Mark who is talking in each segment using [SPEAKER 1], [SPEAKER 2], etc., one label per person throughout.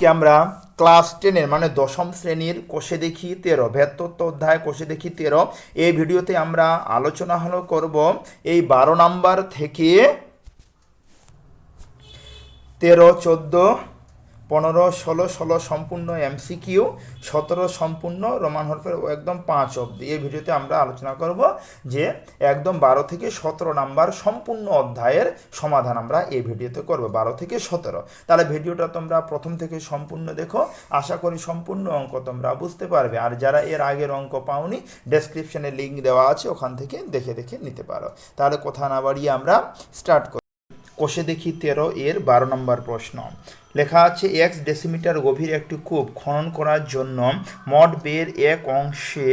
[SPEAKER 1] আজকে আমরা ক্লাস টেনের মানে দশম শ্রেণির কোষে দেখি তেরো ভেত্তত্ব অধ্যায় কোষে দেখি তেরো। এই ভিডিওতে আমরা আলোচনা হলো করব এই বারো নাম্বার থেকে তেরো, চোদ্দ পনেরো, ষোলো ষোলো সম্পূর্ণ এমসিকিউ, সতেরো সম্পূর্ণ রোমান হরফের একদম পাঁচ অব্দি এই ভিডিওতে আমরা আলোচনা করব যে একদম বারো থেকে সতেরো নাম্বার সম্পূর্ণ অধ্যায়ের সমাধান আমরা এই ভিডিওতে করব, বারো থেকে সতেরো। তাহলে ভিডিওটা তোমরা প্রথম থেকে সম্পূর্ণ দেখো। আশা করি সম্পূর্ণ অঙ্ক তোমরা বুঝতে পারবে। আর যারা এর আগের অঙ্ক পাওনি ডেসক্রিপশনে লিঙ্ক দেওয়া আছে, ওখান থেকে দেখে দেখে নিতে পারো। তাহলে কথা না বাড়িয়ে আমরা স্টার্ট করি। কোষে দেখি তেরো এর বারো নম্বর প্রশ্ন। লেখা আছে এক্স ডেসিমিটার গভীর একটি কূপ খনন করার জন্য মঠ বের এক অংশে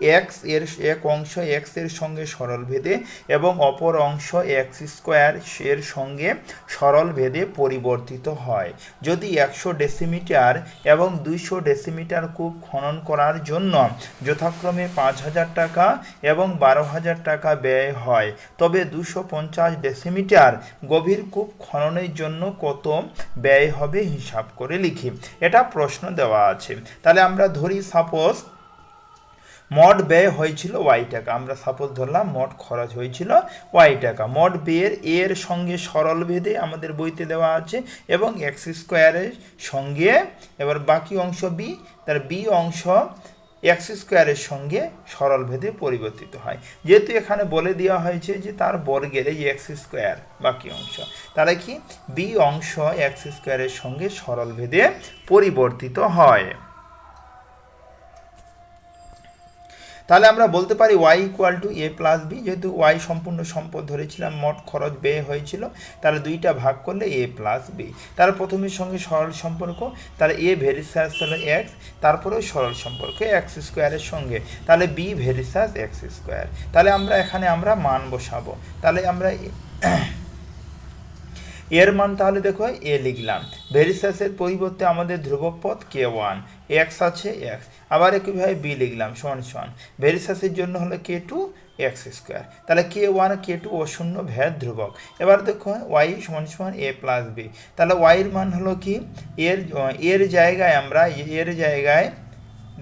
[SPEAKER 1] এক্সের এক অংশ এক্সের সঙ্গে সরল ভেদে এবং অপর অংশ এক্স স্কোয়ার এর সঙ্গে সরল ভেদে পরিবর্তিত হয়। যদি একশো ডেসিমিটার এবং দুইশো ডেসিমিটার কূপ খনন করার জন্য যথাক্রমে পাঁচ হাজার টাকা এবং বারো হাজার টাকা ব্যয় হয়, তবে দুশো পঞ্চাশ ডেসিমিটার গভীর কূপ খননের জন্য কত ব্যয় হবে হিসাব করে লিখি। এটা প্রশ্ন দেওয়া আছে। তাহলে আমরা ধরি সাপোজ মড ব্যয় হয়েছিল ওয়াই টাকা। আমরা সাপোজ ধরলাম মোট খরচ হয়েছিল ওয়াই টাকা। মোট ব্যয়ের এর সঙ্গে সরল ভেদে আমাদের বইতে দেওয়া আছে এবং এক্স স্কোয়ারের সঙ্গে, এবার বাকি অংশ বি তার বি অংশ এক্স স্কোয়ারের সঙ্গে সরল ভেদে পরিবর্তিত হয়। যেহেতু এখানে বলে দেওয়া হয়েছে যে তার বর্গের এই এক্স স্কোয়ার বাকি অংশ, তাহলে কি বি অংশ এক্স স্কোয়ারের সঙ্গে সরল ভেদে পরিবর্তিত হয়। তাহলে আমরা বলতে পারি Y equal to A plus B যেহেতু ওয়াই সম্পূর্ণ সম্পদ ধরেছিলাম, মোট খরচ ব্যয় হয়েছিল, তাহলে দুইটা ভাগ করলে এ প্লাস বি তার প্রথমের সঙ্গে সরল সম্পর্ক, তাহলে এ ভেরিসাস হলো এক্স তারপরেও সরল সম্পর্ক এক্স স্কোয়ারের সঙ্গে। তাহলে বি ভেরিসাস এক্স স্কোয়ার তাহলে আমরা এখানে আমরা মান বসাবো। তাহলে আমরা এর মান তাহলে দেখো এ লিখলাম। ভেরিসাসের পরিবর্তে আমাদের ধ্রুবক পদ কে ওয়ান এক্স আছে এক্স আবার একইভাবে বি লিখলাম, সমান সমান। ভেরিসাসের জন্য হলো কে টু এক্স স্কোয়ার তাহলে কে ওয়ান কে টু ও শূন্য ভ্যাদ ধ্রুবক। এবার দেখো ওয়াই সমান সমান এ প্লাস বি তাহলে ওয়াইয়ের মান হলো কি? এর এর জায়গায় আমরা, এর জায়গায়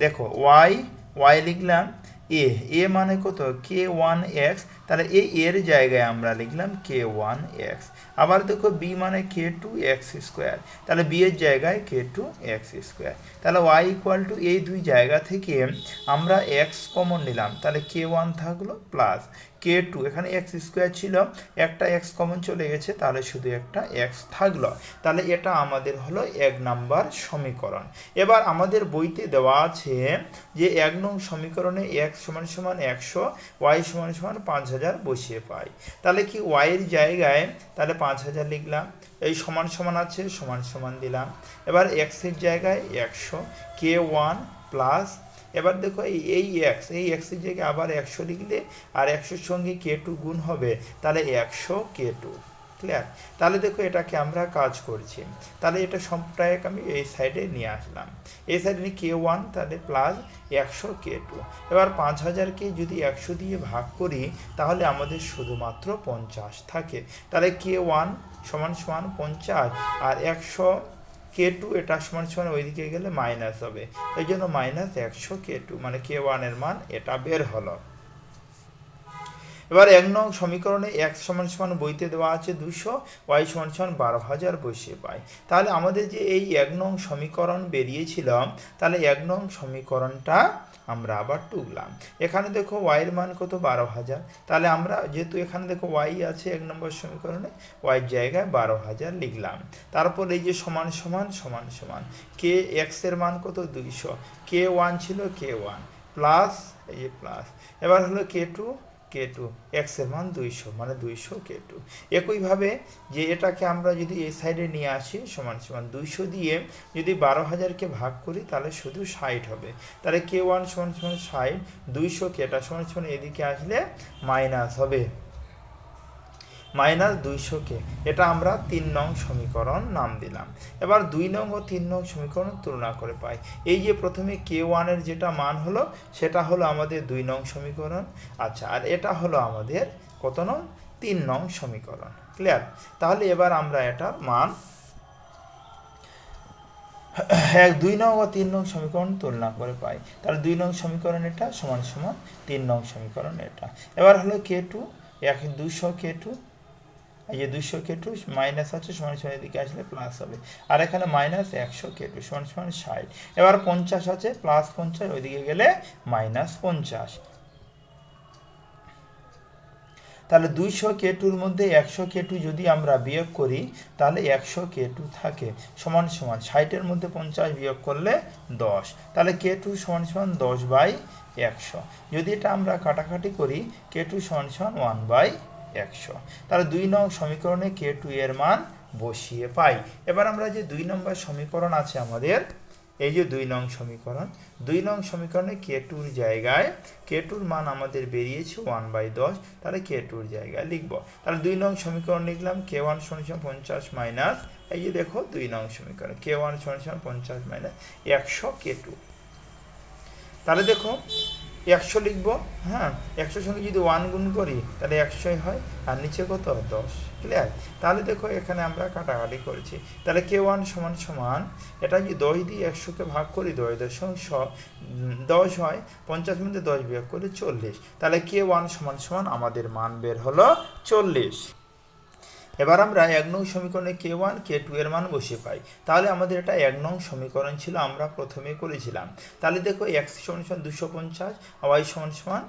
[SPEAKER 1] দেখো ওয়াই ওয়াই লিখলাম এ এ মানে কত? কে ওয়ান এক্স তাহলে এই এর জায়গায় আমরা লিখলাম কে ওয়ান এক্স আবার দেখো বি মানে কে টু এক্স স্কোয়ার তাহলে বি এর জায়গায় কে টু এক্স স্কোয়ার তাহলে ওয়াই ইকুয়াল টু এই দুই জায়গা থেকে আমরা এক্স কমন নিলাম, তাহলে কে ওয়ান থাকল প্লাস কে টু এখানে এক্স স্কোয়ার ছিল, একটা এক্স কমন চলে গেছে, তাহলে শুধু একটা এক্স থাকল। তাহলে এটা আমাদের হলো এক নাম্বার সমীকরণ। এবার আমাদের বইতে দেওয়া আছে যে এক নং সমীকরণে এক্স সমান সমান একশো ওয়াই সমান সমান পাঁচ হাজার বসিয়ে পাই। তাহলে কি ওয়াইয়ের জায়গায় তাহলে পাঁচ হাজার লিখলাম, এই সমান সমান আছে, সমান সমান দিলাম। এবার এক্সের জায়গায় একশো কে ওয়ান প্লাস এবার দেখো এই এই এক্স এই এক্সের জায়গায় আবার একশো লিখলে আর একশোর সঙ্গে কে টু গুণ হবে, তাহলে একশো কে টু ক্লিয়ার তাহলে দেখো এটাকে আমরা কাজ করছি। তাহলে এটা সম্প্রায়ক আমি এই সাইডে নিয়ে আসলাম। এই সাইডে নিয়ে কে ওয়ান তাহলে প্লাস একশো কে টু এবার পাঁচ হাজারকে যদি একশো দিয়ে ভাগ করি, তাহলে আমাদের শুধুমাত্র পঞ্চাশ থাকে। তাহলে কে ওয়ান সমান সমান পঞ্চাশ, আর একশো কে টু এটা সমান সমান ওইদিকে গেলে মাইনাস হবে। এই জন্য মাইনাস একশো কে টু মানে কে ওয়ানের মান এটা বের হলো। এবার এক নং সমীকরণে এক সমান সমান বইতে দেওয়া আছে দুশো ওয়াই সমান সমান বারো হাজার বসিয়ে পাই তাহলে আমাদের যে এই এক নং সমীকরণ বেরিয়েছিলাম, তাহলে এক নং সমীকরণটা আমরা আবার টুকলাম এখানে দেখো ওয়াইয়ের মান কত? বারো হাজার। তাহলে আমরা যেহেতু এখানে দেখো ওয়াই আছে এক নম্বর সমীকরণে ওয়াইয়ের জায়গায় বারো হাজার লিখলাম। তারপর এই যে সমান সমান সমান সমান কে এক্সের মান কত? দুইশো। কে ওয়ান ছিল কে ওয়ান প্লাস এই যে প্লাস এবার হলো কে টু কে টু এক্সের মান দুইশো মানে দুইশো কে টু একইভাবে যে এটাকে আমরা যদি এই সাইডে নিয়ে আসি, সমান সমান দুইশো দিয়ে যদি বারো হাজারকে ভাগ করি, তাহলে শুধু ষাট হবে। তাহলে কে ওয়ান সমান সমান ষাট, দুইশো কেটা সমান সমান এদিকে আসলে মাইনাস হবে। মাইনাস দুইশো কে। এটা আমরা তিন নং সমীকরণ নাম দিলাম। এবার দুই নং ও তিন নং সমীকরণ তুলনা করে পাই। এই যে প্রথমে কে ওয়ানের যেটা মান হলো, সেটা হলো আমাদের দুই নং সমীকরণ। আচ্ছা আর এটা হলো আমাদের কত নং? তিন নং সমীকরণ। ক্লিয়ার তাহলে এবার আমরা এটার মান এক, দুই নং ও তিন নং সমীকরণ তুলনা করে পাই। তাহলে দুই নং সমীকরণ এটা সমান সমান তিন নং সমীকরণ এটা। এবার হলো কে টু? এক দুশো কে টু? এই যে দুশো কে টু মাইনাস আছে, সমান সমান এদিকে আসলে প্লাস হবে। আর এখানে মাইনাস একশো কে টু সমান সমান ষাট। এবার পঞ্চাশ আছে প্লাস পঞ্চাশ, ওইদিকে গেলে মাইনাস পঞ্চাশ। তাহলে দুইশো কে টুর মধ্যে একশো কে টু যদি আমরা বিয়োগ করি, তাহলে একশো কে টু থাকে। সমান সমান ষাটের মধ্যে পঞ্চাশ বিয়োগ করলে দশ। তাহলে কে টু সমান সমান দশ বাই একশো। যদি এটা আমরা কাটাকাটি করি কে টু সমান সমান ওয়ান বাই একশো। তাহলে দুই নং সমীকরণে কে টু এর মান বসিয়ে পাই। এবার আমরা যে দুই নম্বর সমীকরণ আছে আমাদের, এই যে দুই নং সমীকরণ, দুই নং সমীকরণে কে টুর জায়গায় কে টুর মান আমাদের বেরিয়েছে ওয়ান বাই দশ, তাহলে কে টুর জায়গায় লিখব। তাহলে দুই নং সমীকরণ লিখলাম কে ওয়ান সমান পঞ্চাশ মাইনাস এই যে দেখো দুই নং সমীকরণ কে ওয়ান সমান পঞ্চাশ মাইনাস একশো কে টু তাহলে দেখো একশো লিখব হ্যাঁ? একশোর সঙ্গে যদি ওয়ান গুণ করি, তাহলে একশোই হয়। আর নিচে কত? দশ। ক্লিয়ার তাহলে দেখো এখানে আমরা কাটাকাটি করেছি। তাহলে কে ওয়ান সমান সমান, এটা যদি দশ দিয়ে একশোকে ভাগ করি, দশ দশমিক দশ হয়, পঞ্চাশ মধ্যে দশ বিয়োগ করলে চল্লিশ। তাহলে কে ওয়ান সমান সমান আমাদের মান বের হলো চল্লিশ। এবার আমরা এক নং সমীকরণে কে ওয়ান কে টু এর মান বসে পাই। তাহলে আমাদের এটা এক নং সমীকরণ ছিল, আমরা প্রথমে করেছিলাম। তাহলে দেখো এক্স সমান সমান দুশো পঞ্চাশ ওয়াই সমান সমান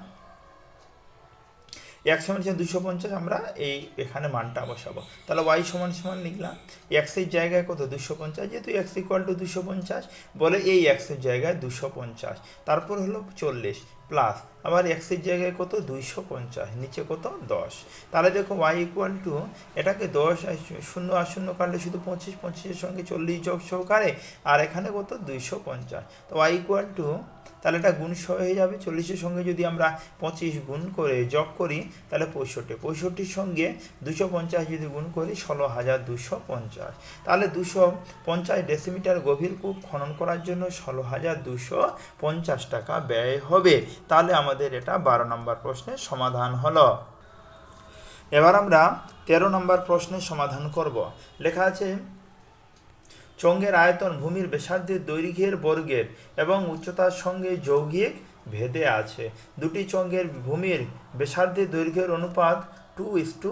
[SPEAKER 1] এক সমান সমান দুশো পঞ্চাশ, আমরা এই এখানে মানটা বসাবো। তাহলে ওয়াই সমান সমান লিখলাম। এক্সের জায়গায় কত? দুশো পঞ্চাশ, যেহেতু এক্স ইকুয়াল টু দুশো পঞ্চাশ, বলে এই এক্সের জায়গায় দুশো পঞ্চাশ। তারপর হলো চল্লিশ প্লাস আবার এক্সের জায়গায় কত? দুইশো পঞ্চাশ, নিচে কত? দশ। তাহলে দেখো ওয়াই ইকুয়াল টু এটাকে দশ শূন্য আর শূন্য কাটলে শুধু পঁচিশ, পঁচিশের সঙ্গে চল্লিশ যোগ সহকারে, আর এখানে কত? দুইশো পঞ্চাশ। তো ওয়াই ইকুয়াল টু তাহলে এটা গুণ সহ হয়ে যাবে। চল্লিশের সঙ্গে যদি আমরা পঁচিশ গুণ করে যোগ করি, তাহলে পঁয়ষট্টি। পঁয়ষট্টির সঙ্গে দুশো পঞ্চাশ যদি গুণ করি, ষোলো হাজার দুশো পঞ্চাশ। তাহলে দুশো পঞ্চাশ ডেসিমিটার গভীর কূপ খনন করার জন্য ষোলো হাজার দুশো পঞ্চাশ টাকা ব্যয় হবে। তাহলে আমাদের এটা বারো নম্বর প্রশ্নের সমাধান হলো। এবার আমরা তেরো নম্বর প্রশ্নের সমাধান করব। লেখা আছে, চঙ্গের আয়তন ভূমির ব্যাসার্ধের দৈর্ঘ্যের বর্গের এবং উচ্চতার সঙ্গে যৌগিক ভেদে আছে। দুটি চঙ্গের ভূমির ব্যাসার্ধের দৈর্ঘ্যের অনুপাত টু ইস টু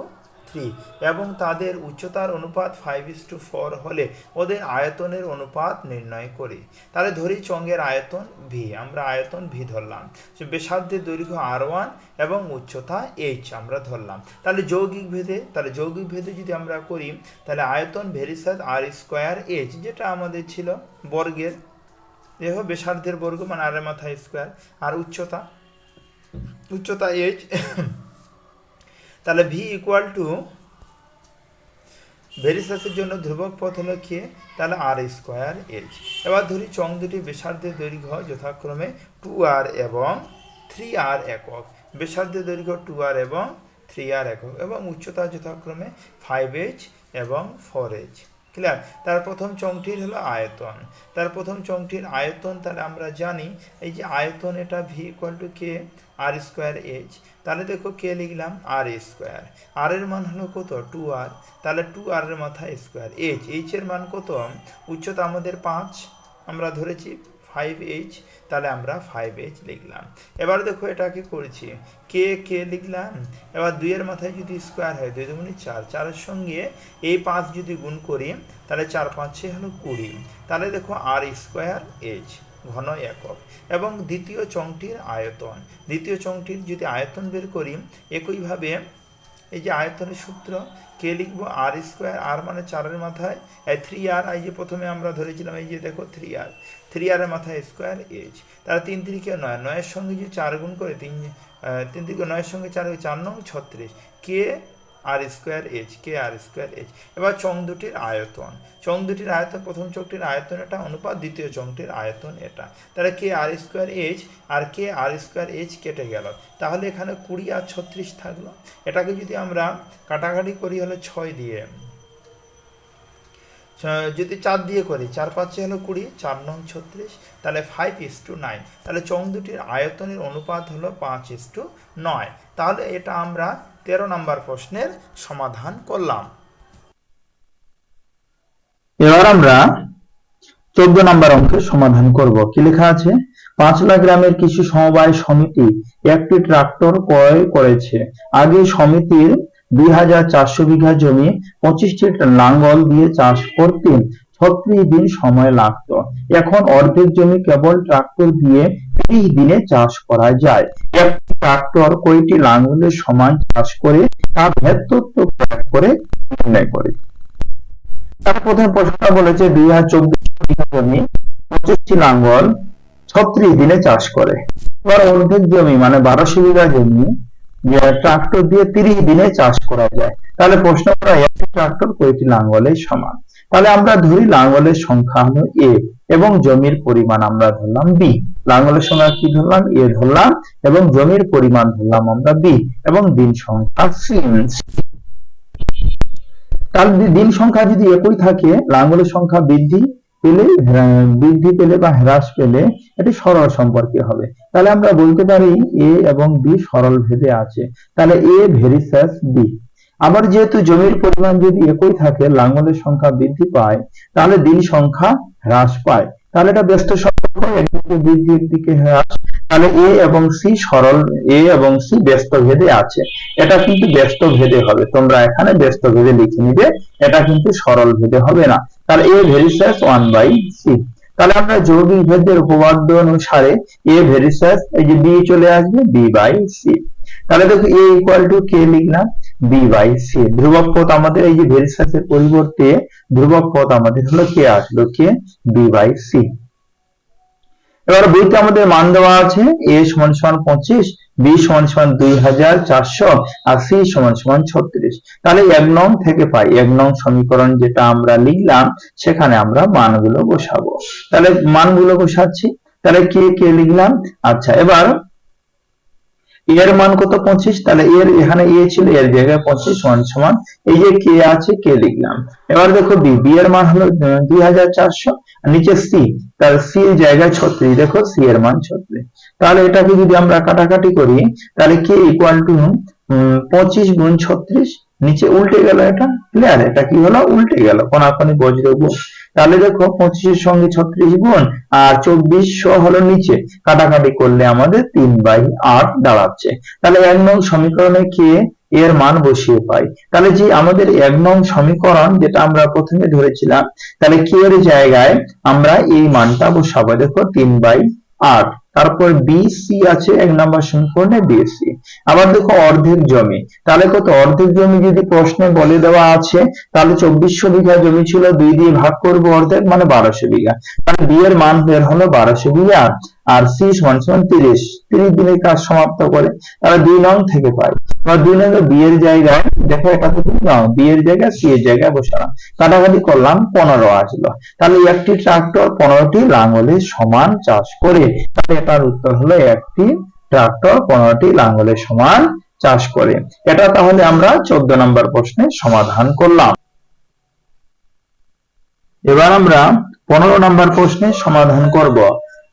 [SPEAKER 1] থ্রি এবং তাদের উচ্চতার অনুপাত ফাইভ ইস টু ফোর হলে ওদের আয়তনের অনুপাত নির্ণয় করি। তাহলে ধরি চঙ্গের আয়তন ভি আমরা আয়তন ভি ধরলাম। ব্যাসার্ধের দৈর্ঘ্য আর ওয়ান এবং উচ্চতা এইচ আমরা ধরলাম। তাহলে যৌগিক ভেদে, তাহলে যৌগিক ভেদে যদি আমরা করি, তাহলে আয়তন ভেরিসাদ আর স্কোয়ার এইচ যেটা আমাদের ছিল বর্গের দেখো ব্যাসার্ধের বর্গ মানে আর মাথায় স্কোয়ার আর উচ্চতা উচ্চতা এইচ তাহলে ভি ইকুয়াল টু ভেরিসাসের জন্য ধ্রুবক পথ হলো কে? তাহলে আর স্কোয়ার এইচ এবার ধরি চং দুটি ব্যাসার্ধের দৈর্ঘ্য যথাক্রমে টু আর এবং থ্রি আর একক। ব্যাসার্ধের দৈর্ঘ্য টু আর এবং থ্রি আর একক এবং উচ্চতা যথাক্রমে ফাইভ এইচ এবং ফোর এইচ ক্লিয়ার তার প্রথম চংটির হলো আয়তন। তার প্রথম চংটির আয়তন তাহলে আমরা জানি, এই যে আয়তন এটা V equal to K R square H তাহলে দেখো কে লিখলাম? আর স্কোয়ার আর এর মান হলো কত? টু আর তাহলে টু আর এর মাথায় স্কোয়ার এইচ এইচ এর মান কত? উচ্চতা আমাদের পাঁচ। আমরা ধরেছি ফাইভ এইচ তাহলে আমরা ফাইভ এইচ লিখলাম। এবার দেখো এটাকে করেছি। কে কে লিখলাম? এবার দুইয়ের মাথায় যদি স্কোয়ার হয়, দুই দুগুণি চার। চারের সঙ্গে এই পাঁচ যদি গুণ করি, তাহলে চার পাঁচে হলো কুড়ি। তাহলে দেখো আর স্কোয়ার এইচ ঘন একক। এবং দ্বিতীয় চংটির আয়তন। দ্বিতীয় চংটির যদি আয়তন বের করি, একইভাবে এই যে আয়তনের সূত্র কে লিখব আর স্কোয়ার আর মানে চারের মাথায় থ্রি আর এই যে প্রথমে আমরা ধরেছিলাম, এই যে দেখো থ্রি আর থ্রি আরের মাথায় স্কোয়ার এইচ তারা তিন তিরিকে নয়, নয়ের সঙ্গে যদি চার গুণ করে, তিন তিন তিরিকে নয়ের সঙ্গে চার চার নং ছত্রিশ। K R square H K R square H এবার চং দুটির আয়তন। চং দুটির আয়তন, প্রথম চংটির আয়তন এটা, অনুপাত দ্বিতীয় চংটির আয়তন এটা। তাহলে কে আর স্কোয়ার এইচ আর কে আর স্কোয়ার এইচ কেটে গেল। তাহলে এখানে কুড়ি আর ছত্রিশ থাকল। এটাকে যদি আমরা কাটাকাটি করি হলে ছয় দিয়ে। যদি চার দিয়ে করি, চার পাঁচে হলো কুড়ি, চার নং ছত্রিশ, তাহলে ফাইভ ইস টু নাইন তাহলে চং দুটির আয়তনের অনুপাত হলো পাঁচ ইস টু নয়। তাহলে এটা আমরা তেরো নম্বর প্রশ্নের সমাধান করলাম।
[SPEAKER 2] এবার আমরা চোদ্দ নম্বর অঙ্কের সমাধান করব। কি লেখা আছে? পাঁচলা গ্রামের কৃষি সমবায় সমিতি একটি ট্রাক্টর ক্রয় করেছে। আগে সমিতির দুই হাজার চারশো বিঘা জমি পঁচিশটি লাঙ্গল দিয়ে চাষ করতে ছত্রিশ দিন সময় লাগতো। এখন অর্ধেক জমি কেবল ট্রাক্টর দিয়ে ত্রিশ দিনে চাষ করা যায়। একটি ট্রাক্টর কয়টি লাঙ্গলের সমান চাষ করে, তা ভেদতত্ত্ব প্রয়োগ করে নির্ণয় করে। তার প্রথম প্রশ্নটা বলেছে, দুই হাজার চব্বিশ বিঘা জমি পঁচিশটি লাঙ্গল ছত্রিশ দিনে চাষ করে। এবার অর্ধেক জমি মানে বারোশো বিঘা জমি ট্রাক্টর দিয়ে তিরিশ দিনে চাষ করা যায়। তাহলে প্রশ্ন করা একটি ট্রাক্টর কয়টি লাঙ্গলের সমান? তাহলে আমরা ধরি লাঙ্গলের সংখ্যা হলো এ এবং জমির পরিমাণ আমরা ধরলাম বি লাঙ্গলের সংখ্যা কি ধরলাম? এ ধরলাম এবং জমির পরিমাণ ধরলাম আমরা বি এবং দিন সংখ্যা সি তাহলে দিন সংখ্যা যদি একই থাকে, লাঙ্গলের সংখ্যা বৃদ্ধি পেলে বৃদ্ধি পেলে বা হ্রাস পেলে এটি সরল সম্পর্কে হবে। তাহলে আমরা বলতে পারি এ এবং বি সরল ভেদে আছে। তাহলে এ ভেরিসাস বি আবার যেহেতু জমির পরিমাণ যদি একই থাকে, লাঙ্গলের সংখ্যা বৃদ্ধি পায়, তাহলে দিন সংখ্যা হ্রাস পায়। তাহলে এটা ব্যস্ত সম্পর্ক একদিকে বৃদ্ধি হ্রাস, তাহলে এ এবং সি সরল, এ এবং সি ব্যস্ত ভেদে আছে। এটা কিন্তু ব্যস্ত ভেদে হবে। তোমরা এখানে ব্যস্ত ভেদে লিখে নিবে, এটা কিন্তু সরল ভেদে হবে না। তাহলে A varies as one by C. তাহলে আমরা যৌগিক ভেদের উপপাদ্য অনুসারে এ ভেরিসাস, এই যে বি চলে আসবে, বি বাই সি। তাহলে দেখো এ ইকুয়াল টু কে লিখলাম? বি বাই সি ধ্রুবক পদ আমাদের এই যে ভেরিসাসের পরিবর্তে ধ্রুবক পদ আমাদের হলো কে আসলো কে বি বাই সি এবার বইতে আমাদের মান দেওয়া আছে এ সমান সমান পঁচিশ বি সমান সমান দুই হাজার চারশো আর সি সমান সমান ছত্রিশ। তাহলে এক নং থেকে পাই, এক নং সমীকরণ যেটা আমরা লিখলাম, সেখানে আমরা মানগুলো বসাবো। তাহলে মানগুলো বসাচ্ছি, তাহলে কে কে লিখলাম? আচ্ছা এবার এর মান কত? পঁচিশ। তাহলে এর এখানে এ ছিল, এর জায়গায় পঁচিশ সমান সমান, এই যে কে আছে কে লিখলাম। এবার দেখো বি বি এর মান হলো দুই হাজার চারশো নিচে সি তার সি এর জায়গায় ছত্রিশ। দেখো সি এর মান ছত্রিশ। তাহলে এটাকে যদি আমরা কাটাকাটি করি, তাহলে কে ইকুয়াল টু পঁচিশ গুণ ছত্রিশ? নিচে উল্টে গেল এটা ক্লিয়ার এটা কি হলো? উল্টে গেল। কোনাকানি বজ্র গুণ তাহলে দেখো পঁচিশের সঙ্গে ছত্রিশ গুণ আর চব্বিশশো হলো নিচে। কাটাকাটি করলে আমাদের তিন বাই আট দাঁড়াচ্ছে। তাহলে এক নং সমীকরণে কে এর মান বসিয়ে পাই? তাহলে যে আমাদের এক নং সমীকরণ যেটা আমরা প্রথমে ধরেছিলাম, তাহলে কে এর জায়গায় আমরা এই মানটা বসাবো? দেখো তিন বাই আট। তারপর বিসি আছে, এক নম্বর সমীকরণে বিএসসি আবার দেখো অর্ধেক জমি। তাহলে কত? অর্ধেক জমি যদি প্রশ্নে বলে দেওয়া আছে, তাহলে চব্বিশশো বিঘা জমি ছিল, দুই দিয়ে ভাগ করব অর্ধেক মানে বারোশো বিঘা। তাহলে বি এর মান বের হলো বারোশো বিঘা। আর সি সমান সমান তিরিশ। তিরিশ দিনের কাজ সমাপ্ত করে তাহলে দুই নং থেকে পাই। এবার দুই নং বি এর জায়গায়, দেখো এটা তো দুই নং বি এর জায়গায় সি এর জায়গায় বসালাম কাটাকাটি করলাম, পনেরো আসলো। তাহলে একটি ট্রাক্টর পনেরোটি লাঙ্গলের সমান চাষ করে, তাহলে এটার উত্তর হলো একটি ট্রাক্টর পনেরোটি লাঙ্গলের সমান চাষ করে। এটা তাহলে আমরা চোদ্দ নম্বর প্রশ্নের সমাধান করলাম। এবার আমরা পনেরো নম্বর প্রশ্নের সমাধান করব।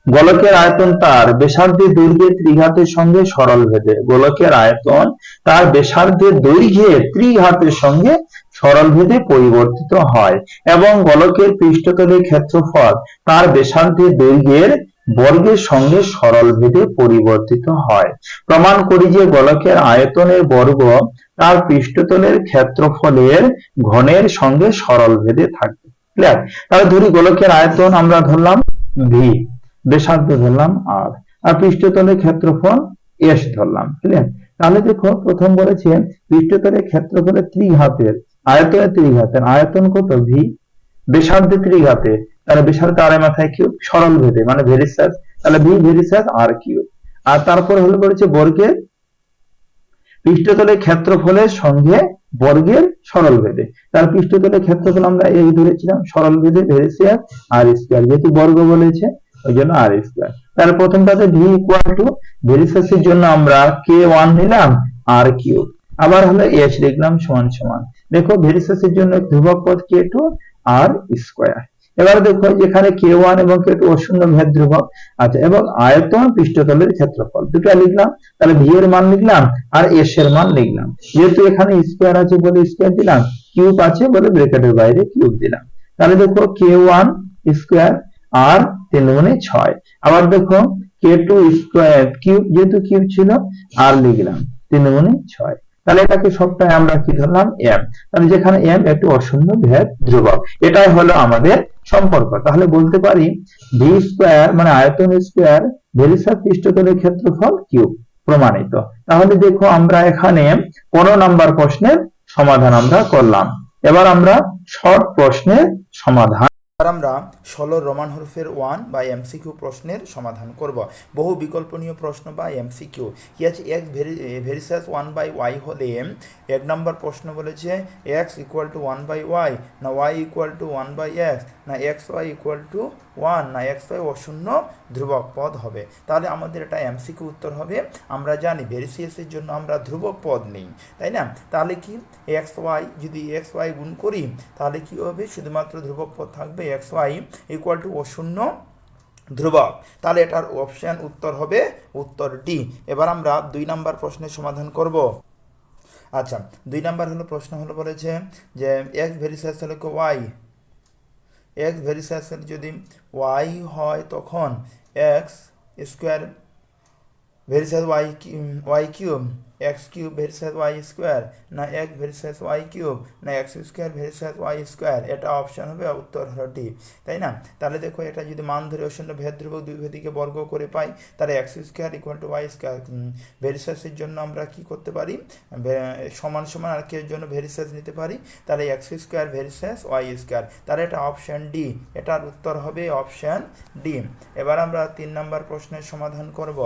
[SPEAKER 2] গোলকের আয়তন তার ব্যাসার্ধে দৈর্ঘ্যের ত্রিঘাতের সঙ্গে সরল ভেদে। গোলকের আয়তন তার ব্যাসার্ধের দৈর্ঘ্যের ত্রিঘাতের সঙ্গে সরল ভেদে পরিবর্তিত হয় এবং গোলকের পৃষ্ঠতলের ক্ষেত্রফল তার ব্যাসার্ধের দৈর্ঘ্যের বর্গের সঙ্গে সরল ভেদে পরিবর্তিত হয়। প্রমাণ করি যে গোলকের আয়তনের বর্গ তার পৃষ্ঠতলের ক্ষেত্রফলের ঘনের সঙ্গে সরল ভেদে ক্লিয়ার? তাহলে ধরি গোলকের আয়তন আমরা ধরলাম ভি। ব্যাসার্ধ ধরলাম আর আর পৃষ্ঠতলের ক্ষেত্রফল এস ধরলাম ক্লিয়ার তাহলে দেখো, প্রথম বলেছে পৃষ্ঠতলের ক্ষেত্রফলের ত্রিঘাতের, আয়তনের ত্রিঘাতের, আয়তন কত? ভি ব্যাসার্ধে ত্রিঘাতে তাহলে ব্যাসার্ধ আর মাথায় কিউব? সরল ভেদে মানে ভেরিসাস। তাহলে ভি ভেরিসাস আর কিউব। আর তারপরে হলো বলেছে বর্গের? পৃষ্ঠতলের ক্ষেত্রফলের সঙ্গে বর্গের সরল ভেদে। তার পৃষ্ঠতলের ক্ষেত্রফল আমরা এই ধরেছিলাম, সরল ভেদে ভেরিসিয়াস আর স্কোয়ার। যেহেতু বর্গ বলেছে ওই জন্য আর স্কোয়ার তাহলে প্রথমটাতে ভি ইকুয়াল টু ভেরিসাসের জন্য আমরা কে ওয়ান নিলাম আর কিউব আবার হলো এস লিখলাম সমান সমান। দেখো জন্য ধ্রুবক পদ কে টু আর স্কোয়ার এবার দেখো যেখানে কে ওয়ান এবং কে টু ভেদ ধ্রুবক এবং আয়তন পৃষ্ঠতলের ক্ষেত্রফল। দুটো লিখলাম, তাহলে ভি এর মান লিখলাম আর এস এর মান লিখলাম। যেহেতু এখানে স্কোয়ার আছে বলে স্কোয়ার দিলাম কিউব আছে বলে ব্রেকেটের বাইরে কিউব দিলাম। তাহলে দেখো কে ওয়ান স্কোয়ার আর তিন দুগুণে ছয়। আবার দেখো কে টু স্কোয়ার কিউব যেহেতু কিউব ছিল আর লিখলাম, তিন দুগুণে ছয়। তাহলে এটাকে সবটাই আমরা কি ধরলাম? এম তাহলে যেখানে এম অশূন্য ভেদ ধ্রুবক। এটাই হলো আমাদের সম্পর্ক। তাহলে বলতে পারি ভি স্কোয়ার মানে আয়তন স্কোয়ার ভেরিসার পৃষ্ঠতলের ক্ষেত্রফল কিউব প্রমাণিত। তাহলে দেখো, আমরা এখানে পনেরো নাম্বার প্রশ্নের সমাধান আমরা করলাম। এবার আমরা শর্ট প্রশ্নের সমাধান
[SPEAKER 1] আর আমরা ষোলো রোমান হরফের ওয়ান বা এমসিকিউ প্রশ্নের সমাধান করব। বহু বিকল্পনীয় প্রশ্ন বা এমসিকিউ। কি আছে? X very, varies as one by Y হলে এক নম্বর প্রশ্ন বলেছে, X equal to one by Y না Y equal to one by X না X Y equal to one না এক্স ওয়াই অশূন্য ধ্রুবক পদ হবে। তাহলে আমাদের এটা এমসিকিউ উত্তর হবে। আমরা জানি ভেরিসিয়াসের জন্য আমরা ধ্রুবক পদ নেই, তাই না? তাহলে কি? এক্স ওয়াই, যদি এক্স ওয়াই গুণ করি, তাহলে কি হবে? শুধুমাত্র ধ্রুবক পদ থাকবে এক্স ওয়াই ইকুয়াল টু অশূন্য ধ্রুবক। তাহলে এটার অপশান উত্তর হবে উত্তর ডি এবার আমরা দুই নাম্বার প্রশ্নের সমাধান করব। আচ্ছা দুই নাম্বার হলো প্রশ্ন হলো বলেছে যে এক্স ভেরিসাস হলো ওয়াই এক্স ভেরিসাসের যদি ওয়াই হয় তখন X square varies as Y Y cube X cube varies as Y square না X varies as Y cube না X square varies as Y square এটা অপশন হবে উত্তর হলো ডি তাই না? তাহলে দেখো এটা যদি মান ধরে অশূন্য ভেদ ধ্রুবক দুই ভেদিকে বর্গ করে পাই, তাহলে X square equal to Y square ভেরিসাসের জন্য আমরা কি করতে পারি? সমান সমান আর কের জন্য ভেরিসাস নিতে পারি? তাহলে X square varies as Y square তাহলে এটা অপশন ডি এটার উত্তর হবে অপশন ডি এবার আমরা তিন নম্বর প্রশ্নের সমাধান করব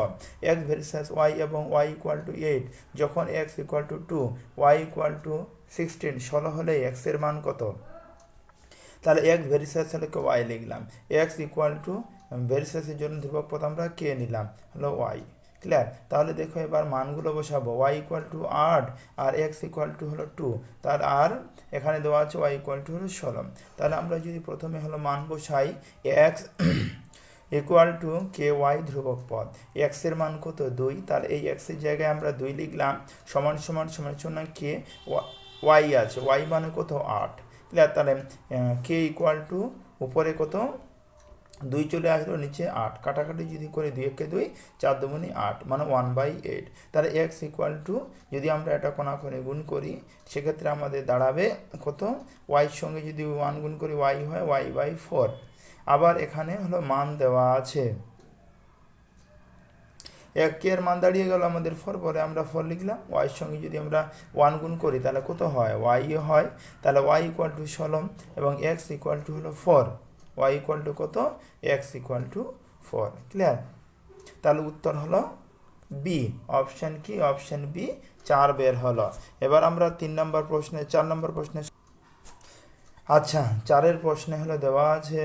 [SPEAKER 1] এক্স ভেরিসাস ওয়াই এবং ওয়াই ইকুয়াল টু এইট যখন X equal to two Y equal to sixteen ষোলো হলে এক্সের মান কত? তাহলে এক্স ভেরিসাস হলে ওয়াই লিখলাম? এক্স ইকুয়াল টু ভেরিসাসের জন্য ধ্রুবক পদ আমরা কে নিলাম? হলো ওয়াই ক্লিয়ার তাহলে দেখো এবার মানগুলো বসাবো। ওয়াই ইকুয়াল টু আট আর এক্স ইকুয়াল টু হলো টু তার আর এখানে দেওয়া আছে ওয়াই ইকুয়াল টু হলো ষোলো। তাহলে আমরা যদি প্রথমে হলো মান বসাই X equal to K Y ধ্রুবক পদ। এক্সের মান কত? দুই। তাহলে এই এক্সের জায়গায় আমরা দুই লিখলাম। সমান সমান সমান সমান কে? ওয়াই আছে। ওয়াই মানে কত? আট। ক্লিয়ার তাহলে কে ইকুয়াল টু উপরে কত? দুই চলে আসলো নিচে আট। কাটাকাটি যদি করে দুই, একে দুই, চার দুগুণি আট মানে ওয়ান বাই এইট তাহলে এক্স ইকুয়াল টু যদি আমরা এটা কোনা করে গুণ করি, সেক্ষেত্রে আমাদের দাঁড়াবে কত? ওয়াইয়ের সঙ্গে যদি ওয়ান গুণ করি ওয়াই হয় ওয়াই বাই ফোর আবার এখানে হলো মান দেওয়া আছে। এক কে এর মান দাঁড়িয়ে গেল আমাদের ফোর পরে আমরা ফোর লিখলাম। ওয়াইয়ের সঙ্গে যদি আমরা ওয়ান গুণ করি, তাহলে কত হয়? ওয়াই হয়, তাহলে ওয়াই ইকুয়াল টু সলম এবং এক্স ইকুয়াল টু হলো ফোর ওয়াই ইকুয়াল টু কত? X equal to four clear তাহলে উত্তর হলো বি অপশন কি? অপশন বি চার বের হলো। এবার আমরা তিন নম্বর প্রশ্নে, চার নম্বর প্রশ্নে আচ্ছা চারের প্রশ্নে হলো দেওয়া আছে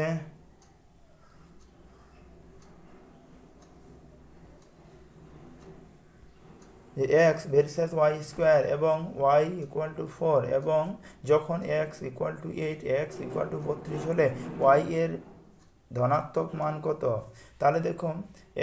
[SPEAKER 1] X varies as Y square এবং ওয়াই ইকুয়াল টু ফোর এবং যখন X equal to eight X equal to বত্রিশ হলে ওয়াই এর ধনাত্মক মান কত? তাহলে দেখুন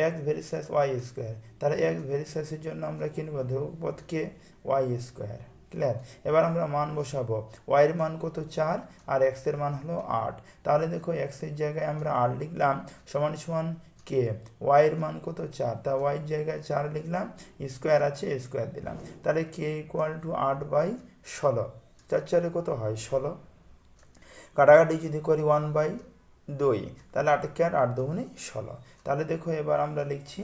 [SPEAKER 1] X varies as Y square তাহলে এক্স ভেরিসাসের জন্য আমরা কিনব ধ্রুবপথকে ওয়াই স্কোয়ার ক্লিয়ার এবার আমরা মান বসাবো। ওয়াইয়ের মান কত? চার। আর এক্সের মান হলো আট। তাহলে দেখো এক্সের জায়গায় আমরা আট লিখলাম। সমান সমান কে? ওয়াইয়ের মান কত? চার। তা ওয়াইয়ের জায়গায় চার লিখলাম স্কোয়ার আছে স্কোয়ার দিলাম। তাহলে কে ইকুয়াল টু আট বাই ষোলো। চার চারে কত হয়? ষোলো। কাটাকাটি যদি করি ওয়ান বাই দুই, তাহলে আট কে? আট আট দুগুণে ষোলো। তাহলে দেখো এবার আমরা লিখছি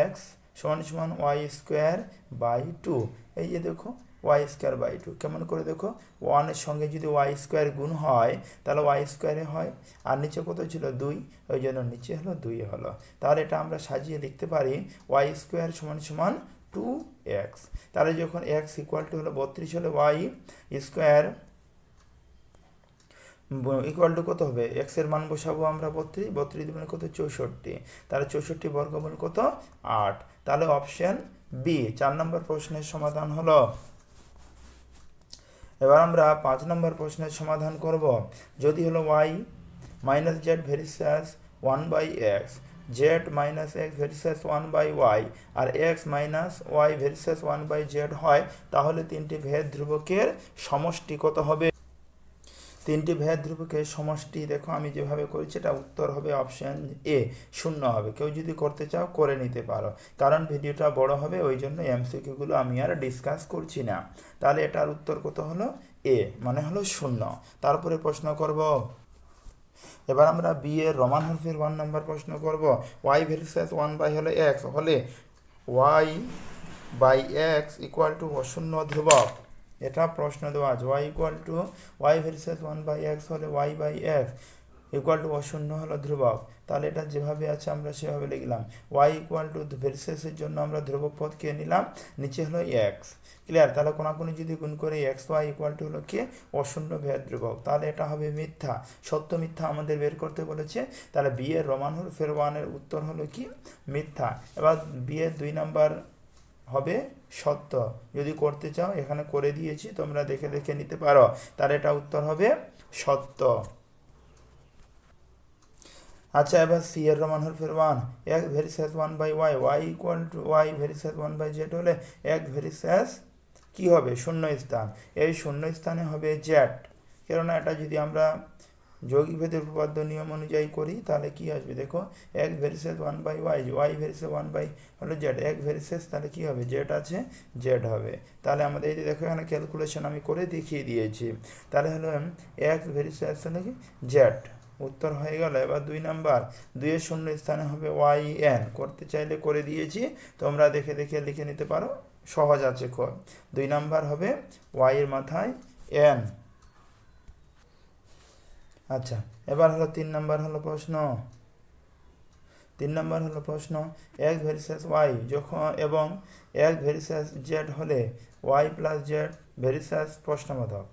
[SPEAKER 1] এক্স সমান সমান ওয়াই স্কোয়ার বাই টু এই যে দেখো ওয়াই স্কোয়ার বাই টু। কেমন করে দেখো? ওয়ানের সঙ্গে যদি ওয়াই স্কোয়ার গুণ হয়, তাহলে ওয়াই স্কোয়ারে হয়। আর নিচে কত ছিল? দুই। ওই জন্য নিচে হলো দুই হলো। তাহলে এটা আমরা সাজিয়ে লিখতে পারি ওয়াই স্কোয়ার সমান সমান টু এক্স। তাহলে যখন এক্স ইকুয়াল টু হলো বত্রিশ, হলে ওয়াই স্কোয়ার ইকুয়াল টু কত হবে? এক্সের মান বসাবো আমরা বত্রিশ। বত্রিশ মানে কত? চৌষট্টি। তাহলে চৌষট্টি বর্গমূল কত? আট। তাহলে অপশন বি চার নম্বর প্রশ্নের সমাধান হলো এবার আমরা পাঁচ নম্বর প্রশ্নের সমাধান করব। যদি হলো Y minus Z varies as one by X Z minus X varies as one by Y R X minus Y varies as one by Z হয়, তাহলে তিনটি ভেদ ধ্রুবকের সমষ্টি কত হবে? তিনটি ভেদ ধ্রুবকের সমষ্টি, দেখো আমি যেভাবে করেছি, এটা উত্তর হবে অপশন এ শূন্য হবে। কেউ যদি করতে চাও, করে নিতে পারো। কারণ ভিডিওটা বড় হবে, ওই জন্য এমসিকিউগুলো আমি আর ডিসকাস করছি না। তাহলে এটার উত্তর কত হলো? এ মানে হলো শূন্য। তারপরে প্রশ্ন করব। এবার আমরা বি এর রমান হরফের ওয়ান নাম্বার প্রশ্ন করব। Y varies as one by হলে এক্স হলে Y by X equal to শূন্য ধ্রুবক। এটা প্রশ্ন দেওয়া আছে Y equal to Y varies as one by X হলে Y by X equal to অশূন্য হলো ধ্রুবক। তাহলে এটা যেভাবে আছে আমরা সেভাবে লিখলাম। ওয়াই ইকুয়াল টু ভেরিসাসের জন্য আমরা ধ্রুবক পদ কে নিলাম, নিচে হলো এক্স ক্লিয়ার তাহলে কোনাকুনি যদি গুণ করে এক্স ওয়াই ইকুয়াল টু হলো কে? অশূন্য ভেদ ধ্রুবক। তাহলে এটা হবে মিথ্যা। সত্য মিথ্যা আমাদের বের করতে বলেছে। তাহলে বিয়ের রোমান হল, ফের ওয়ানের উত্তর হলো কি? মিথ্যা। এবার বিয়ের দুই নাম্বার হবে সত্য। যদি করতে চাও, এখানে করে দিয়েছি, তোমরা দেখে দেখে নিতে পারো। তাহলে এটা উত্তর হবে সত্য। আচ্ছা এবার সি এর রমান হল ফের ওয়ান এক varies as one by Y Y equal to Y varies as one by Z হলে এক ভেরিসাস কি হবে? শূন্য স্থান। এই শূন্য স্থানে হবে জেড কেননা এটা যদি আমরা যৌগিক ভেদের উপপাদ্য নিয়ম অনুযায়ী করি, তাহলে কি আসবে? দেখো, এক varies as one by Y Y varies as one by হলো জেড এক ভেরিসেস তাহলে কি হবে? জেড আছে জেড হবে। তাহলে আমাদের এই দেখো এখানে ক্যালকুলেশন আমি করে দেখিয়ে দিয়েছি। তাহলে হলো এক ভেরিসেস হলো কি জেড উত্তর হয়ে গেল, এবার দুই নাম্বার। দুইয়ের শূন্য স্থানে হবে ওয়াই এন করতে চাইলে করে দিয়েছি, তোমরা দেখে দেখে লিখে নিতে পারো, সহজ আছে খুব দুই নাম্বার হবে ওয়াইয়ের মাথায় এন আচ্ছা এবার হলো তিন নম্বর হলো প্রশ্ন। তিন নম্বর হলো প্রশ্ন এক্স ভেরিসেস ওয়াই যখন এবং এক্স ভেরিসেস জেড হলে Y plus Z varies as প্রশ্নবোধক।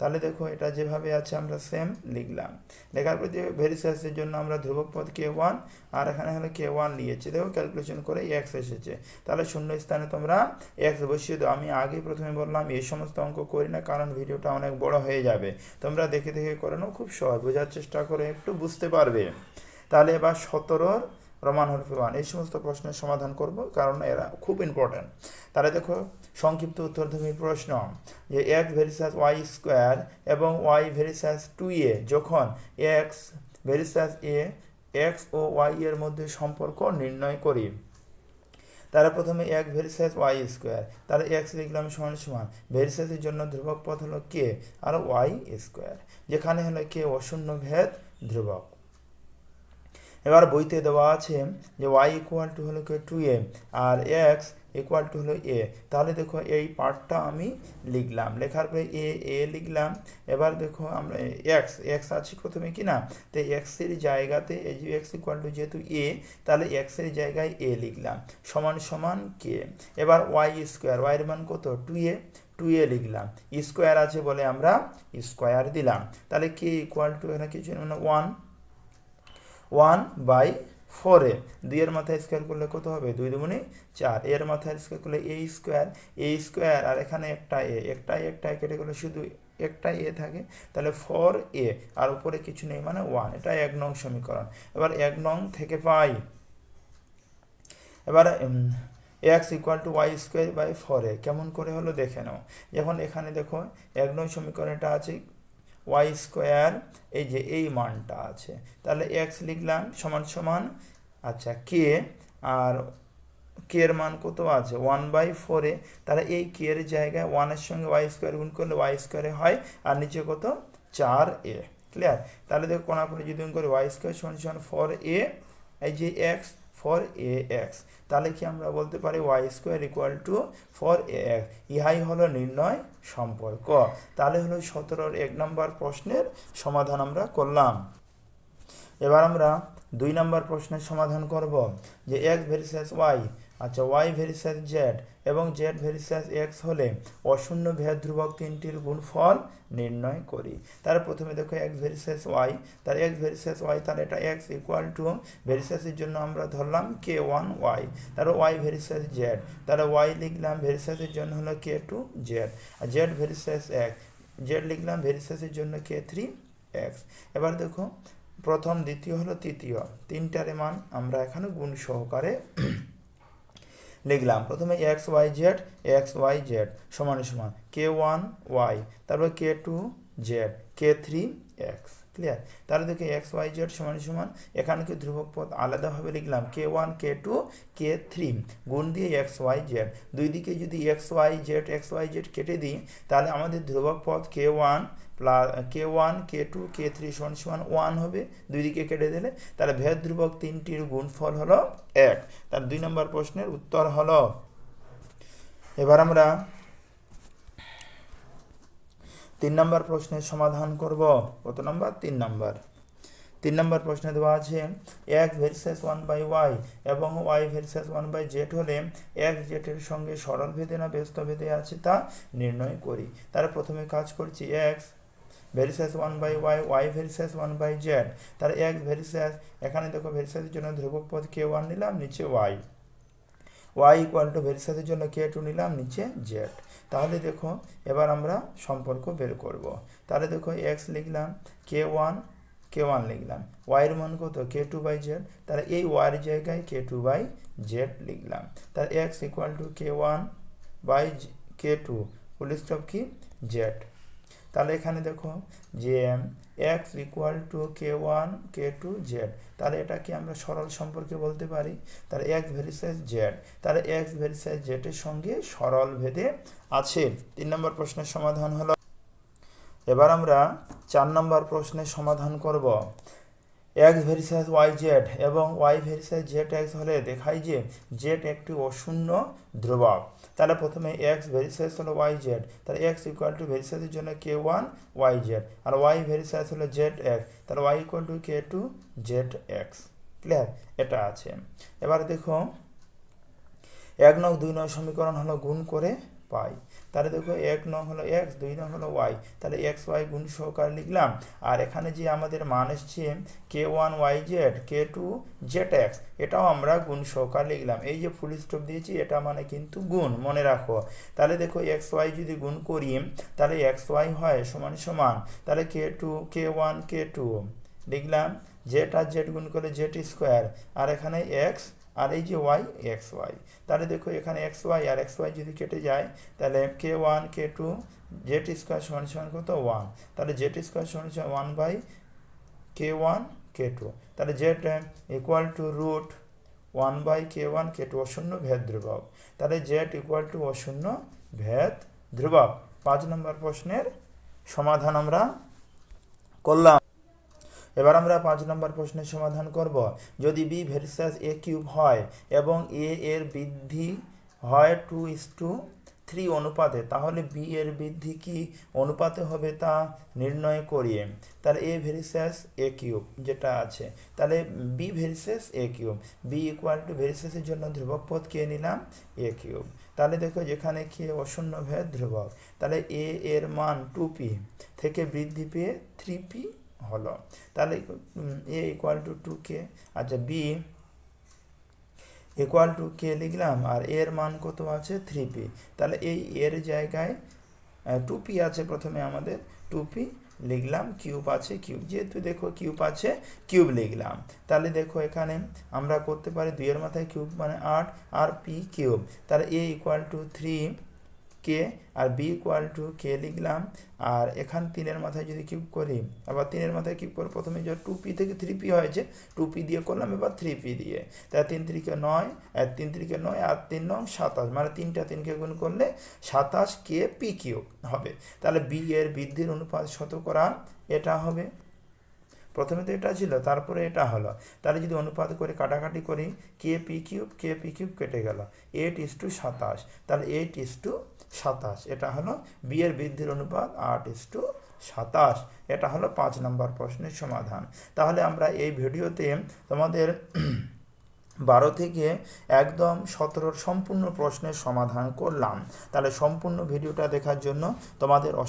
[SPEAKER 1] তাহলে দেখো এটা যেভাবে আছে আমরা সেম লিখলাম। লেখার পর যে ভেরিসাসের জন্য আমরা ধ্রুবক পদ কে ওয়ান আর এখানে হলো কে ওয়ান নিয়েছি। দেখো ক্যালকুলেশন করে এক্স এসেছে। তাহলে শূন্য স্থানে তোমরা এক্স বসিয়ে দাও। আমি আগে প্রথমে বললাম, এই সমস্ত অঙ্ক করি না কারণ ভিডিওটা অনেক বড় হয়ে যাবে। তোমরা দেখে দেখে করে নাও, খুব সহজ। বোঝার চেষ্টা করে একটু বুঝতে পারবে। তাহলে এবার সতেরোর রমান হরফে ওয়ান এই সমস্ত প্রশ্নের সমাধান করব কারণ এরা খুব ইম্পর্ট্যান্ট তারা দেখো, সংক্ষিপ্ত উত্তরধর্মী প্রশ্ন, যে X varies as Y square এবং Y varies as two A যখন X varies as A X O Y এর মধ্যে সম্পর্ক নির্ণয় করি তারা প্রথমে এক ভেরিসাস ওয়াই স্কোয়ার তারা এক্স লিখলাম সমান সমান ভেরিসাসের জন্য ধ্রুবক পথ হলো কে আর ওয়াই স্কোয়ার যেখানে হলো কে অশূন্য ভেদ ধ্রুবক। এবার বইতে দেওয়া আছে যে ওয়াই ইকুয়াল টু হলো কে টু এ আর এক্স ইকুয়াল টু হলো এ তাহলে দেখো এই পার্টটা আমি লিখলাম। লেখার পরে এ এ লিখলাম। এবার দেখো আমরা এক্স এক্স আছে প্রথমে কি না? তো এক্সের জায়গাতে এই যে এক্স ইকুয়াল টু যেহেতু এ তাহলে এক্সের জায়গায় এ লিখলাম। সমান সমান কে এবার ওয়াই স্কোয়ার ওয়াইয়ের মান কত? টু এ টু এ লিখলাম। স্কোয়ার আছে বলে আমরা স্কোয়ার দিলাম। তাহলে কে ইকুয়াল টু এখানে কিছু মানে ওয়ান ওয়ান বাই ফোরে দুইয়ের মাথায় স্কোয়ার করলে কত হবে? দুই দুগুণে চার। এর মাথায় স্কোয়ার করলে এ স্কোয়ার এ স্কোয়ার আর এখানে একটা এ একটা একটা কেটে গেলে শুধু একটা এ থাকে। তাহলে ফোর এ আর উপরে কিছু নেই মানে ওয়ান এটা এক নং সমীকরণ। এবার এক নং থেকে পাই। এবার x equal to y square by four a. কেমন করে হলো দেখে নাও। যখন এখানে দেখো, এক নং সমীকরণটা আছে ওয়াই স্কোয়ার এই যে এই মানটা আছে। তাহলে এক্স লিখলাম, সমান সমান আচ্ছা কে আর কে এর মান কত আছে? ওয়ান বাই ফোরে তাহলে এই কে এর জায়গায় ওয়ানের সঙ্গে ওয়াই স্কোয়ার গুণ করলে ওয়াই স্কোয়ারে হয়, আর নিচে কত? চার এ। ক্লিয়ার তাহলে দেখো কোনাকুনি যদি করি ওয়াই স্কোয়ার সমান সমান ফোর এ, এই যে এক্স ফর এ এক্স তাহলে কি আমরা বলতে পারি y square equal to four a x ইহাই হলো নির্ণয় সম্পর্ক। তাহলে হলো সতেরোর এক নম্বর প্রশ্নের সমাধান আমরা করলাম। এবার আমরা দুই নম্বর প্রশ্নের সমাধান করব, যে এক্স ভেরিসাস ওয়াই আচ্ছা ওয়াই ভেরিসাস জেড এবং জেড ভেরিসাস এক্স হলে অশূন্য ভেদ ধ্রুবক তিনটির গুণফল নির্ণয় করি। তার প্রথমে দেখো এক্স ভেরিসাস ওয়াই তার এক্স ভেরিসাস ওয়াই তাহলে এটা এক্স ইকুয়াল টু ভেরিসাসের জন্য আমরা ধরলাম কে ওয়ান ওয়াই তাহলে ওয়াই ভেরিসাস জেড তাহলে ওয়াই লিখলাম ভেরিসাসের জন্য হলো কে টু জেড আর z varies as x z লিখলাম ভেরিসাসের জন্য কে থ্রি এক্স এবার দেখো, প্রথম, দ্বিতীয় হলো তৃতীয়, তিনটার মান আমরা এখানে গুণ সহকারে লিখলাম। প্রথমে x y z, x y z, সমান সমান কে ওয়ান ওয়াই, তারপর k two z, k three x. Clear তাহলে দেখো এক্স ওয়াই জেড সমান সমান, এখানে কি ধ্রুবক পদ আলাদাভাবে লিখলাম? K one k two k three গুণ দিয়ে এক্স ওয়াই জেড দুই দিকে যদি x y z x y z কেটে দিই, তাহলে আমাদের ধ্রুবক পদ k one plus k one k two k three সমান সমান ওয়ান হবে। দুই দিকে কেটে দিলে, তাহলে ভেদ ধ্রুবক তিনটির গুণফল হলো এক। তার দুই নম্বর প্রশ্নের উত্তর হলো, এবার আমরা তিন নম্বর প্রশ্নের সমাধান করব। কত নম্বর? তিন নম্বর। তিন নম্বর প্রশ্নে দেওয়া আছে x varies as one by y এবং y varies as one by z হলে এক্স জেটের সঙ্গে সরল ভেদে না ব্যস্ত ভেদে আছে তা নির্ণয় করি। তার প্রথমে কাজ করছি x varies as one by y y varies as one by z তার এক্স ভেরিসাস এখানে দেখো ভেরিসাসের জন্য ধ্রুবক পদ কে ওয়ান নিলাম, নিচে ওয়াই ওয়াই ইকুয়াল টু ভেরিসাসের জন্য কে টু নিলাম, নিচে জেড তাহলে দেখো, এবার আমরা সম্পর্ক বের করব। তাহলে দেখো এক্স লিখলাম কে ওয়ান কে ওয়ান লিখলাম। ওয়াইয়ের মান কত? কে টু বাই জেড তাহলে এই ওয়াইয়ের জায়গায় কে টু বাই জেড লিখলাম। তাহলে x equal to k one by k two full stop কি? জেড তাহলে এখানে দেখো, যে x equal to k one k two z তাহলে এটাকে আমরা সরল সম্পর্কে বলতে পারি। তাহলে এক্স ভেরিসাইজ জেড তাহলে এক্স ভেরিসাস জেডের সঙ্গে সরল ভেদে আছে। তিন নম্বর প্রশ্নের সমাধান হলো। এবার আমরা চার নম্বর প্রশ্নের সমাধান করব। X varies as y z এবং y varies as z x হলে দেখাই যে জেড একটি অশূন্য ধ্রুবক। তাহলে প্রথমে এক্স ভেরিসাস হলো ওয়াই জেড তাহলে এক্স ইকুয়াল টু ভেরিসাসের জন্য কে ওয়ান ওয়াই জেড আর ওয়াই ভেরিসাস হলো জেড এক্স তাহলে y equal to k two z x clear এটা আছে। এবার দেখো, এক নং দুই নং সমীকরণ হলো গুণ করে পাই। তাহলে দেখো এক নং হলো এক্স দুই নং হলো ওয়াই তাহলে এক্স ওয়াই গুণ সহকারে লিখলাম। আর এখানে যে আমাদের মান এসছে k one y z k two z x এটাও আমরা গুণ সহকারে লিখলাম। এই যে ফুল স্টপ দিয়েছি, এটা মানে কিন্তু গুণ, মনে রাখো। তাহলে দেখো এক্স ওয়াই যদি গুণ করি, তাহলে এক্স ওয়াই হয় সমান সমান। তাহলে k two k one k two লিখলাম। জেড আর জেড গুণ করে জেড স্কোয়ার আর এখানে এক্স আর এই যে ওয়াই এক্স ওয়াই তাহলে দেখো এখানে এক্স ওয়াই আর এক্স ওয়াই যদি কেটে যায়, তাহলে k one k two z square সমান সমান কত? ওয়ান তাহলে জেড স্কোয়ার সমান সমান one by k one k two তাহলে z equal to root one by k one k two অশূন্য ভেদ ধ্রুবক। তাহলে জেড ইকুয়াল টু অশূন্য ভেদ ধ্রুবক। পাঁচ নম্বর প্রশ্নের সমাধান আমরা করলাম। এবার আমরা পাঁচ নম্বর প্রশ্নের সমাধান করব। যদি বি ভেরিসাস এ কিউব হয় এবং এ এর বৃদ্ধি হয় টু ইস টু থ্রি অনুপাতে, তাহলে বি এর বৃদ্ধি কি অনুপাতে হবে তা নির্ণয় করিয়ে। তাহলে এ ভেরিসাস এ কিউব যেটা আছে, তাহলে b varies as a cube b equal to ভেরিসাসের জন্য ধ্রুবক পদ কে নিলাম? এ কিউব তাহলে দেখো যেখানে কি অশূন্য ভেদ ধ্রুবক, তাহলে এ এর মান টু পি থেকে বৃদ্ধি পেয়ে থ্রি পি হলো। তাহলে a equal to two k আচ্ছা বি ইকুয়াল টু কে লিখলাম, আর এর মান কত আছে? থ্রি পি তাহলে এই এর জায়গায় টু পি আছে প্রথমে আমাদের টু পি লিখলাম কিউব আছে কিউব যেহেতু দেখো কিউব আছে কিউব লিখলাম। তাহলে দেখো এখানে আমরা করতে পারি দুইয়ের মাথায় কিউব মানে আট, আর পি কিউব তাহলে a equal to three k R b equal to k লিখলাম। আর এখান তিনের মাথায় যদি কিউব করি, আবার তিনের মাথায় কিউব করে প্রথমে যে টু পি থেকে থ্রি পি হয়েছে টু পি দিয়ে করলাম, এবার থ্রি পি দিয়ে। তাই তিন তিরিকে নয়, আর তিন তিরিকে নয়, আর তিন নং সাতাশ মানে তিনটা তিনকে গুণ করলে সাতাশ কে পি কিউব হবে। তাহলে বি এর বৃদ্ধির অনুপাত শতকরা এটা হবে। প্রথমে তো এটা ছিল, তারপরে এটা হলো। তাহলে যদি অনুপাত করে কাটাকাটি করি k p cube k p cube কেটে গেল। এইট ইস টু সাতাশ, তাহলে এইট ইস টু সাতাশ। এটা হলো বিয়ের বৃদ্ধির অনুপাত আট ইস টু সাতাশ। এটা হলো পাঁচ নম্বর প্রশ্নের সমাধান। তাহলে আমরা এই ভিডিওতে তোমাদের বারো থেকে একদম সতেরোর সম্পূর্ণ প্রশ্নের সমাধান করলাম। তাহলে সম্পূর্ণ ভিডিওটা দেখার জন্য তোমাদের